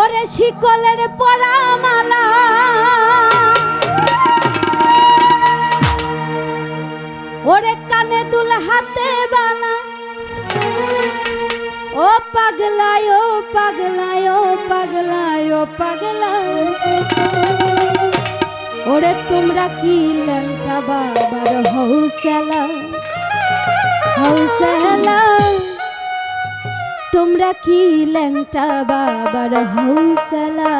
ওরে শিকলের পরামালা। ওরে কানে দুল হাতে বানা ও পাগলায় ও পাগলায় ও পাগলায় ও পাগলায়। ওরে তোমরা কি লঙ্কা বাবার হৌসলা হৌসলা তোমরা কি ল্যাংটা বাবার হৌসলা